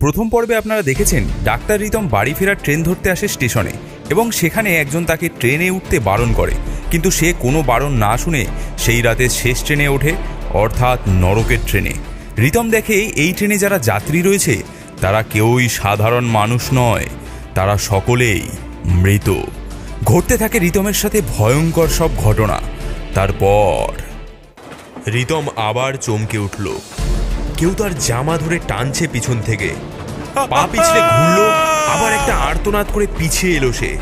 প্রথম পর্বে আপনারা দেখেছেন, ডাক্তার রিতম বাড়ি ফেরার ট্রেন ধরতে আসে স্টেশনে এবং সেখানে একজন তাকে ট্রেনে উঠতে বারণ করে। কিন্তু সে কোনো বারণ না শুনে সেই রাতে শেষ ট্রেনে ওঠে, অর্থাৎ নরকের ট্রেনে। রিতম দেখে এই ট্রেনে যারা যাত্রী রয়েছে, তারা কেউই সাধারণ মানুষ নয়, তারা সকলেই মৃত। ঘটতে থাকে রিতমের সাথে ভয়ঙ্কর সব ঘটনা। তারপর রিতম আবার চমকে উঠল। কেউ তার জামা ধরে টানছে পিছন থেকে। পা পিছলে ঘুরলো আবার একটা আর্তনাদ করে পিছিয়ে এলো সে।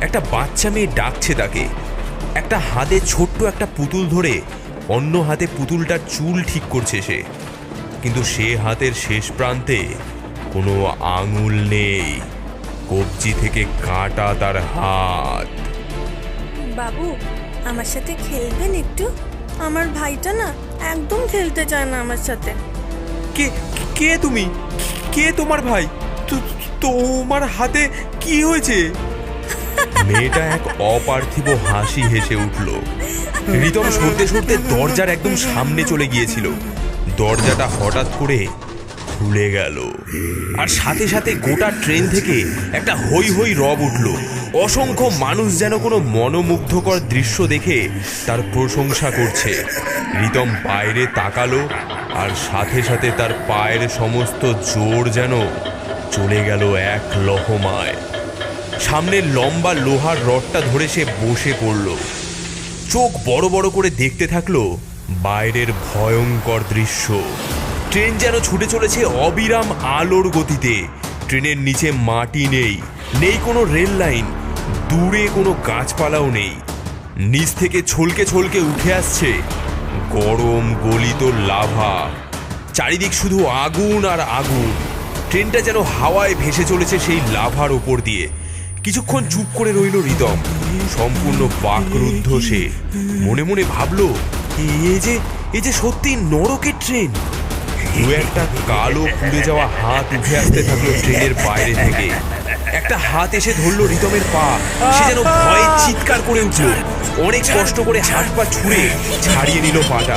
একটা বাচ্চা মেয়ে ডাকছে তাকে। একটা হাতে ছোট্ট একটা পুতুল ধরে অন্য হাতে পুতুলটার চুল ঠিক করছে সে। কিন্তু সে হাতের শেষ প্রান্তে কোনো আঙুল নেই। কবজি থেকে কাটা তার হাত। বাবু আমার সাথে খেলবেন একটু? আমার ভাইটা না একদম খেলতে চায় না আমার সাথে। কে কে তুমি? কে তোমার ভাই? তোমার হাতে কি হয়েছে? মেয়েটা এক অপার্থিব হাসি হেসে উঠল। রিতম সরতে সরতে দরজার একদম সামনে চলে গিয়েছিল। দরজাটা হঠাৎ করে খুলে গেল। আর সাথে সাথে গোটা ট্রেন থেকে একটা হই হই রব উঠল। অসংখ্য মানুষ যেন কোনো মনোমুগ্ধকর দৃশ্য দেখে তার প্রশংসা করছে। রিতম বাইরে তাকালো আর সাথে সাথে তার পায়ের সমস্ত জোর যেন চলে গেল এক লহমায়। সামনে লম্বা লোহার রডটা ধরে সে বসে পড়ল। চোখ বড় বড় করে দেখতে থাকল বাইরের ভয়ঙ্কর দৃশ্য। ট্রেন যেন ছুটে চলেছে অবিরাম আলোর গতিতে। ট্রেনের নিচে মাটি নেই নেই কোনো রেল লাইন দূরে কোনো গাছপালাও নেই। নিচ থেকে ছলকে ছলকে উঠে আসছে গরম গলিত লাভা। চারিদিক শুধু আগুন আর আগুন। ট্রেনটা যেন হাওয়ায় ভেসে চলেছে সেই লাভার ওপর দিয়ে। কিছুক্ষণ চুপ করে রইল রিদম। সম্পূর্ণ বাকরুদ্ধ সে। মনে মনে ভাবলো, এ যে এ যে সত্যি নরকের ট্রেন! দু একটা কালো পুড়ে যাওয়া হাত উঠে আসতে থাকল ট্রেনের বাইরে থেকে। একটা হাত এসে ধরলো রিতমের পা। সে যেন ভয়ে চিৎকার করে উঠল। অনেক কষ্ট করে হাত পা ছুঁড়ে ছাড়িয়ে নিল পাটা।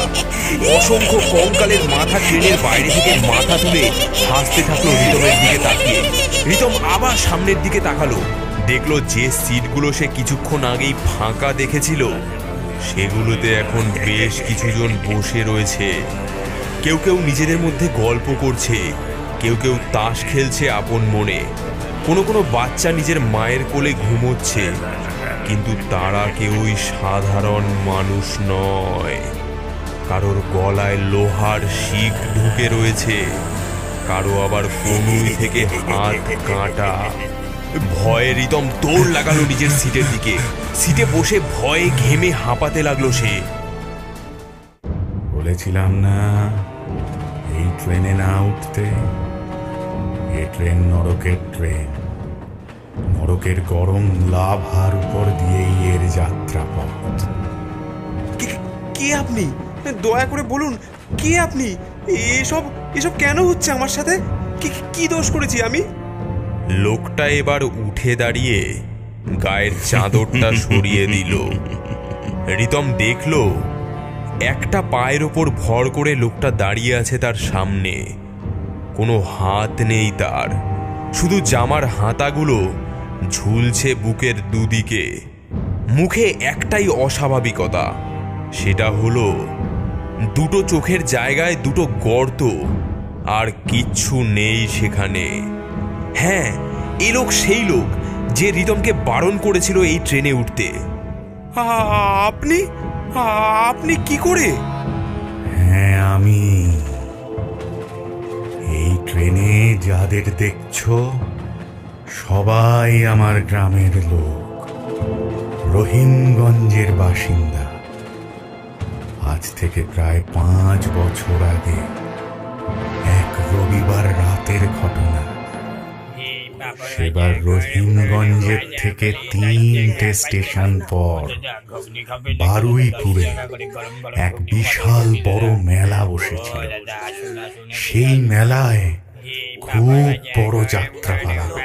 অসংখ্য কঙ্কালের মাথা ট্রেনের বাইরে থেকে মাথা তুলে হাসতে থাকল রিতমের দিকে তাকিয়ে। রিতম আবার সামনের দিকে তাকালো। দেখল যে সিটগুলো সে কিছুক্ষণ আগেই ফাঁকা দেখেছিল। সেগুলোতে এখন বেশ কিছুজন বসে রয়েছে। কেউ কেউ নিজেদের মধ্যে গল্প করছে। কেউ কেউ তাস খেলছে আপন মনে। কোনো কোনো বাচ্চা নিজের মায়ের কোলে ঘুমোচ্ছে, কিন্তু তারা কেউই সাধারণ মানুষ নয়। কারোর গলায় লোহার শিক ঢুকে রয়েছে, কারও আবার কনুই থেকে হাত কাটা। ভয়ে রিতম দৌড় লাগালো নিজের সিটের দিকে। সিটে বসে ভয়ে ঘেমে হাঁপাতে লাগল সে। বলেছিলাম না, এই ট্রেনে না উঠতে, এ ট্রেন নরকের ট্রেন। নরকের গরম লাভার উপর দিয়েই এর যাত্রা পথ কে- কে আপনি? দয়া করে বলুন কে আপনি? এসব এসব কেন হচ্ছে আমার সাথে? কি কি দোষ করেছি আমি? লোকটা এবার উঠে দাঁড়িয়ে গায়ের চাদরটা সরিয়ে দিল। রিতম দেখল একটা পায়ের ওপর ভর করে লোকটা দাঁড়িয়ে আছে তার সামনে। কোনো হাত নেই তার শুধু জামার হাতাগুলো ঝুলছে বুকের দুদিকে। মুখে একটাই অস্বাভাবিকতা, সেটা হলো দুটো চোখের জায়গায় দুটো গর্ত, আর কিচ্ছু নেই সেখানে। হ্যাঁ এ লোক সেই লোক যে রিতমকে বারণ করেছিল এই ট্রেনে উঠতে। আপনি? আপনি কি করে? হ্যাঁ আমি। এই ট্রেনে যাদের দেখছ সবাই আমার গ্রামের লোক। রহিমগঞ্জের বাসিন্দা। আজ থেকে প্রায় পাঁচ বছর আগে এক রবিবার রাতের ঘটনা। সেবার রহিমগঞ্জের থেকে তিনটে স্টেশন পর বারুইপুরে এক বিশাল বড় মেলা বসেছিল। সেই মেলায় খুব বড় যাত্রাপালা। হতো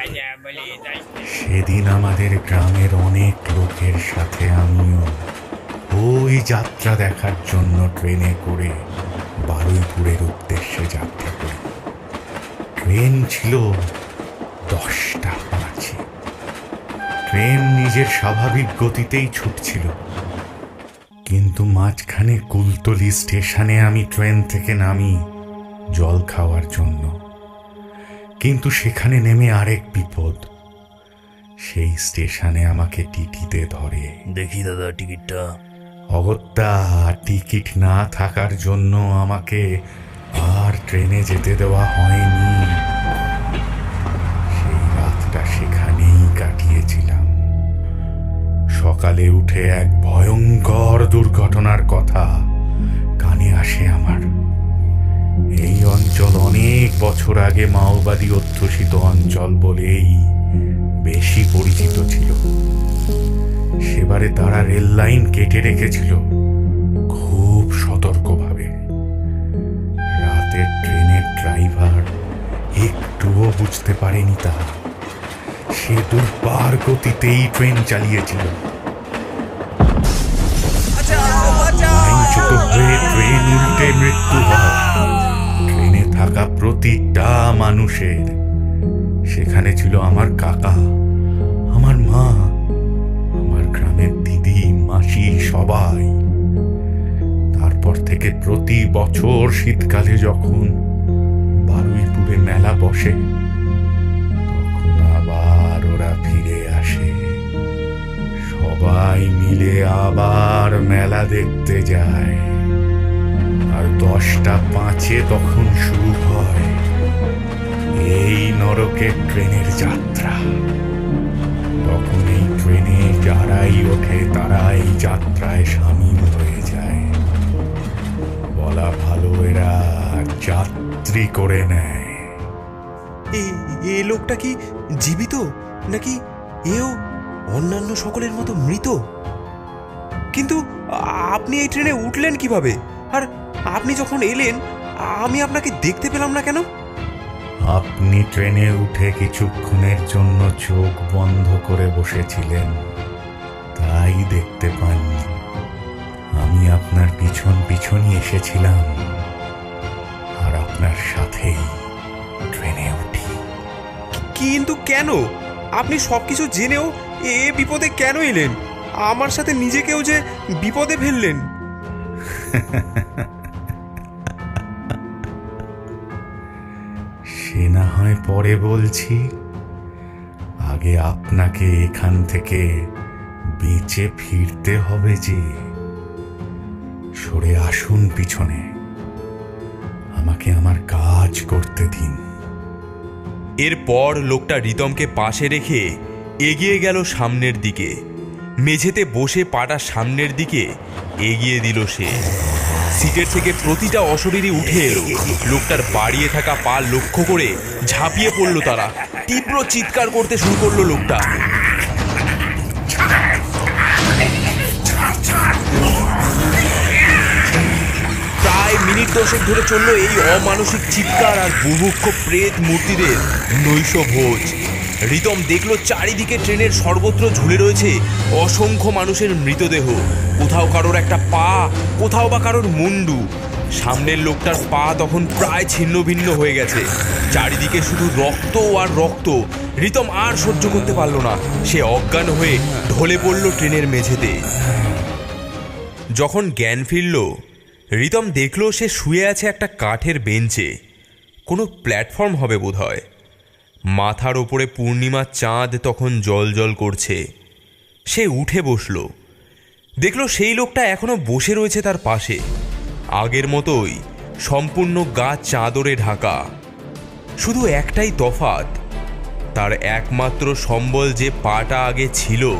সেদিন আমাদের গ্রামের অনেক লোকের সাথে আমিও ওই যাত্রা দেখার জন্য ট্রেনে করে বারুইপুরের উদ্দেশ্যে যাত্রা করি। ট্রেন ছিল দশটা পাঁচে। ট্রেন নিজের স্বাভাবিক গতিতেই ছুটছিল। কিন্তু মাঝখানে কুলতলি স্টেশনে আমি ট্রেন থেকে নামি জল খাওয়ার জন্য। কিন্তু সেখানে নেমে আরেক বিপদ। সেই স্টেশনে আমাকে টিটিতে ধরে। দেখি দাদা টিকিটটা। অগত্যা টিকিট না থাকার জন্য আমাকে আর ট্রেনে যেতে দেওয়া হয়নি। সেই রাতটা সেখানেই কাটিয়েছিলাম। সকালে উঠে এক ভয়ঙ্কর দুর্ঘটনার কথা কানে আসে আমার। এই অঞ্চল অনেক বছর আগে মাওবাদী অধ্যুষিত অঞ্চল বলেই বেশি পরিচিত ছিল। সেবারে তারা রেল লাইন কেটে রেখেছিল খুব সতর্কভাবে। রাতের ট্রেনের ড্রাইভার একটুও বুঝতে পারেনি তা সে দুর্বার গতিতেই ট্রেন চালিয়েছিল। ট্রেন উল্টে মৃত্যু হয়। ট্রেনে থাকা প্রতিটা মানুষের সেখানে ছিল আমার কাকা, আমার মা, আমার গ্রামের দিদি, মাসি, সবাই। তারপর থেকে প্রতি বছর শীতকালে যখন বারুইপুরে মেলা বসে, তখন আবার ওরা ফিরে আসে। সবাই মিলে আবার মেলা দেখতে যায়। আর দশটা পাঁচে তখন শুরু হয়। এই নরকের ট্রেনের যাত্রা। তখন এই ট্রেনে যারাই ওঠে তারা এই যাত্রায় সামিল হয়ে যায়। বলা ভালো, এরা যাত্রী করে নেয়। এ লোকটা কি জীবিত? নাকি এও অন্যান্য সকলের মতো মৃত? কিন্তু আপনি এই ট্রেনে উঠলেন কীভাবে? আর আপনি যখন এলেন, আমি আপনাকে দেখতে পেলাম না কেন? আপনি ট্রেনে উঠে কিছুক্ষণের জন্য চোখ বন্ধ করে বসেছিলেন। তাই দেখতে পাননি। আমি আপনার পিছন পিছনই এসেছিলাম। আর আপনার সাথেই ট্রেনে উঠি। কিন্তু কেন? আপনি সবকিছু জেনেও এ বিপদে কেন এলেন? আমার সাথে নিজেকেও যে বিপদে ফেললেন। সে না হয় পরে বলছি। আগে আপনাকে এখান থেকে বেঁচে ফিরতে হবে যে। সরে আসুন পিছনে। আমাকে আমার কাজ করতে দিন। এরপর লোকটা রিতমকে পাশে রেখে এগিয়ে গেল সামনের দিকে। মেঝেতে বসে পাটা সামনের দিকে এগিয়ে দিল সে। সিটের থেকে প্রতিটা অশরীরই উঠে এলো। লোকটার বাড়িয়ে থাকা পা লক্ষ্য করে ঝাঁপিয়ে পড়ল তারা। তীব্র চিৎকার করতে শুরু করল লোকটা। প্রায় মিনিট দশেক ধরে চলল এই অমানসিক চিৎকার আর বুভুক্ষ প্রেত মূর্তিদের নৈশ ভোজ রিতম দেখল চারিদিকে ট্রেনের সর্বত্র ঝুলে রয়েছে। অসংখ্য মানুষের মৃতদেহ। কোথাও কারোর একটা পা, কোথাও বা কারোর মুন্ডু। সামনের লোকটার পা তখন প্রায় ছিন্ন ভিন্ন হয়ে গেছে। চারিদিকে শুধু রক্ত আর রক্ত। রিতম আর সহ্য করতে পারল না। সে অজ্ঞান হয়ে ঢলে পড়ল ট্রেনের মেঝেতে। যখন জ্ঞান ফিরল রিতম দেখল সে শুয়ে আছে একটা কাঠের বেঞ্চে। কোনো প্ল্যাটফর্ম হবে বোধহয়। মাথার ওপরে পূর্ণিমার চাঁদ তখন জল জল করছে। সে উঠে বসল। দেখল সেই লোকটা এখনও বসে রয়েছে তার পাশে। আগের মতোই সম্পূর্ণ গা চাদরে ঢাকা। শুধু একটাই তফাত তার একমাত্র সম্বল যে পাটা আগে ছিল,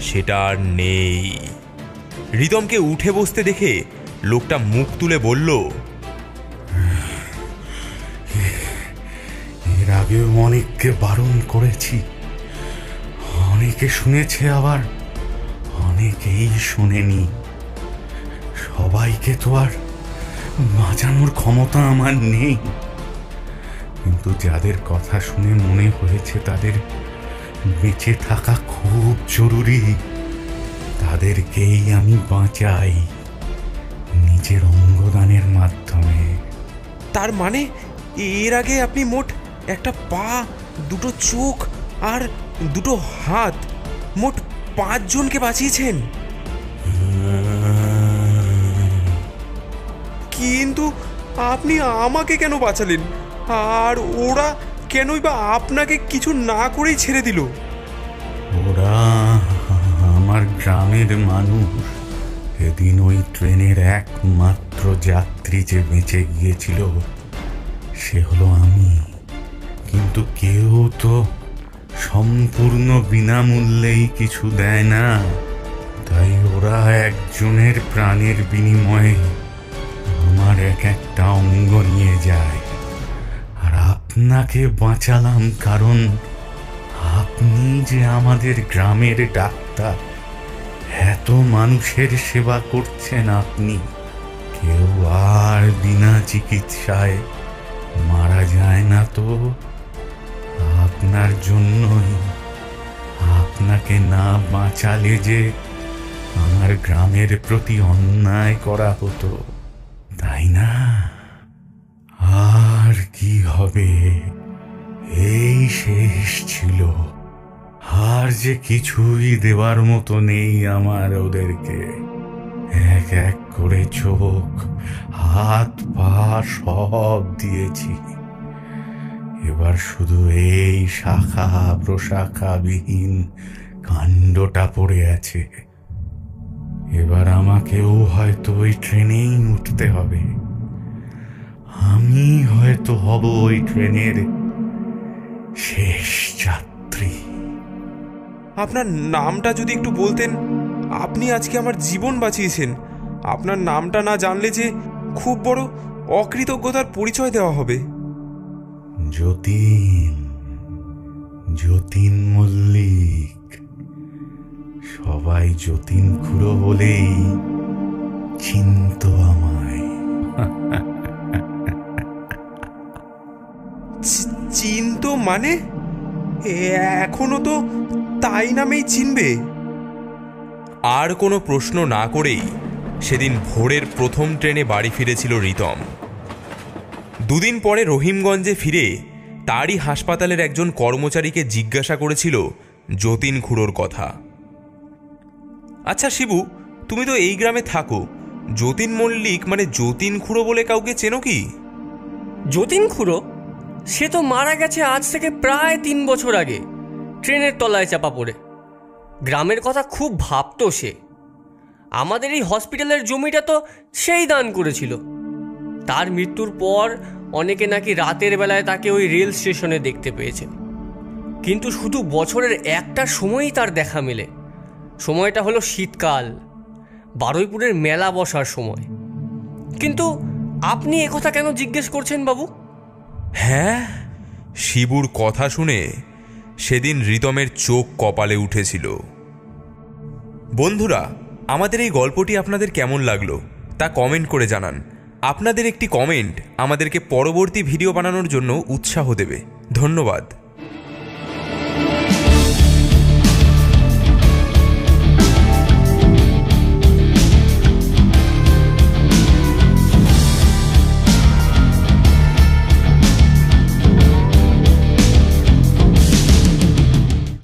সেটা আর নেই। রিদমকে উঠে বসতে দেখে লোকটা মুখ তুলে বলল আগেও অনেককে বারণ করেছি। অনেকে শুনেছে আবার, অনেকেই শোনেনি। সবাইকে তো আর বাঁচানোর ক্ষমতা আমার নেই। কিন্তু যাদের কথা শুনে মনে হয়েছে তাদের বেঁচে থাকা খুব জরুরি। তাদেরকেই আমি বাঁচাই নিজের অঙ্গদানের মাধ্যমে। তার মানে এর আগে আপনি মোট একটা পা, দুটো চোখ আর দুটো হাত। মোট পাঁচজনকে বাঁচিয়েছেন। কিন্তু আপনি আমাকে কেন বাঁচালেন? আর ওরা কেনই বা আপনাকে কিছু না করেই ছেড়ে দিল? ওরা আমার গ্রামের মানুষ। এদিন ওই ট্রেনের একমাত্র যাত্রী যে বেঁচে গিয়েছিল, সে হলো আমি। কিন্তু কেউ তো সম্পূর্ণ বিনামূল্যেই কিছু দেয় না। তাই ওরা একজনের প্রাণের বিনিময়ে আমার এক একটা অঙ্গ নিয়ে যায়। আর আপনাকে বাঁচালাম কারণ আপনি যে আমাদের গ্রামের ডাক্তার, এত মানুষের সেবা করছেন আপনি। কেউ আর বিনা চিকিৎসায় মারা যায় না তো। আপনার জন্যই। আপনাকে না বাঁচালে যে আমার গ্রামের প্রতি অন্যায় করা হতো, তাই না? আর কি হবে? এই শেষ ছিল। আর যে কিছুই দেওয়ার মতো নেই আমার ওদেরকে। এক এক করে চোখ, হাত, পা সব দিয়েছি। এবার শুধু এই শাখা প্রশাখাবিহীন কাণ্ডটা পড়ে আছে। এবার আমাকেও হয়তো ওই ট্রেনেই উঠতে হবে। আমি হয়তো হব ওই ট্রেনের শেষ যাত্রী। আপনার নামটা যদি একটু বলতেন, আপনি আজকে আমার জীবন বাঁচিয়েছেন। আপনার নামটা না জানলে যে খুব বড় অকৃতজ্ঞতার পরিচয় দেওয়া হবে। যতীন যতীন মল্লিক সবাই যতীন খুড়ো বলেই চিন্ত আমায়। চিন্ত মানে? এ- এখনও তো তাই নামেই চিনবে। আর কোনো প্রশ্ন না করেই সেদিন ভোরের প্রথম ট্রেনে বাড়ি ফিরেছিল রিতম। দুদিন পরে রহিমগঞ্জে ফিরে তারই হাসপাতালের একজন কর্মচারীকে জিজ্ঞাসা করেছিল যতীন খুড়োর কথা। আচ্ছা শিবু, তুমি তো এই গ্রামে থাকো। যতীন মল্লিক মানে যতীন খুড়ো বলে কাউকে চেনো কি? যতীন খুড়ো? সে তো মারা গেছে আজ থেকে প্রায় তিন বছর আগে। ট্রেনের তলায় চাপা পড়ে। গ্রামের কথা খুব ভাবতো সে। আমাদের এই হসপিটালের জমিটা তো সেই দান করেছিল। তার মৃত্যুর পর অনেকে নাকি রাতের বেলায় তাকে ওই রেল স্টেশনে দেখতে পেয়েছে। কিন্তু শুধু বছরের একটা সময়ই তার দেখা মেলে। সময়টা হলো শীতকাল, বারুইপুরের মেলা বসার সময়। কিন্তু আপনি একথা কেন জিজ্ঞেস করছেন বাবু? হ্যাঁ শিবুর কথা শুনে সেদিন রিতমের চোখ কপালে উঠেছিল। বন্ধুরা, আমাদের এই গল্পটি আপনাদের কেমন লাগল তা কমেন্ট করে জানান। আপনাদের একটি কমেন্ট আমাদেরকে পরবর্তী ভিডিও বানানোর জন্য উৎসাহ দেবে। ধন্যবাদ।